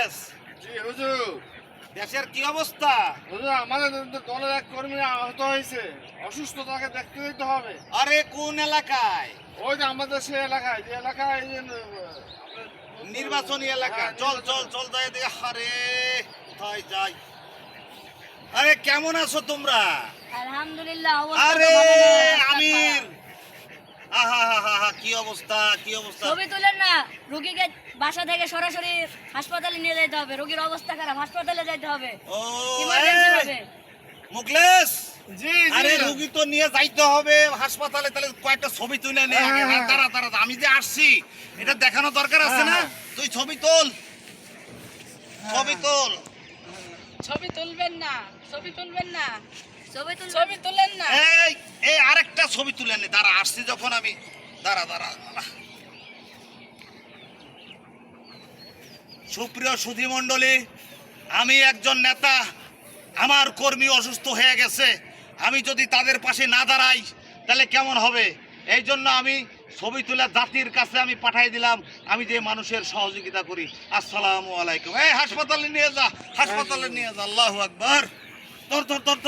মুকলেশ জি হুজুর দেশের কি অবস্থা? হুজুর আমাদের দলের এক কর্মী আহত হয়েছে। অসুস্থ তাকে দেখতে যেতে হবে। আরে কোন এলাকায়? ওই যে আমাদের সে এলাকায় যে এলাকায় নির্বাচনী এলাকা। হ্যাঁ, চল চল নির্বাচনী- চল যাই দেখে আরে কোথায় যাই? আরে কেমন আছো তোমরা? আলহামদুলিল্লাহ আরে আমির। আহা হা হা কি অবস্থা? কি অবস্থা? ছবি তুলেন না রুগীকে বাসা থেকে সরাসরি হাসপাতালে নিয়ে যেতে হবে। রোগীর অবস্থা খারাপ হাসপাতালে যেতে হবে। ও ইমার্জেন্সি হবে। মুকলেশ জি আরে রুগী তো নিয়ে যাইতে হবে হাসপাতালে তাহলে কয়েকটা ছবি তুলে নে আগে। হ্যাঁ, হ্যাঁ। দাঁড়া দাঁড়া আমি যে আসছি এটা দেখানো দরকার আছে না? হ্যাঁ, তুই ছবি তোল। ছবি তোল। ছবি তুলবেন না ছবি তুলবেন না। ছবি তুলবেন ছবি তুলেন না। এই এই আরেকটা ছবি তুলে নে। দাঁড়া আসছি যখন আমি। দাঁড়া দাঁড়া দাঁড়া। সুপ্রিয় আমি একজন নেতা, আমার কর্মী অসুস্থ হয়ে গেছে। আমি যদি তাদের পাশে না দাঁড়াই, তাহলে কেমন হবে? এই জন্য আমি ছবি তুলে জাতির কাছে আমি পাঠাই দিলাম। আমি যে মানুষের সহযোগিতা করি। আসসালামু আলাইকুম। এই হাসপাতালে নিয়ে যা, হাসপাতালে নিয়ে যা, আল্লাহু আকবার। ধর ধর ধর।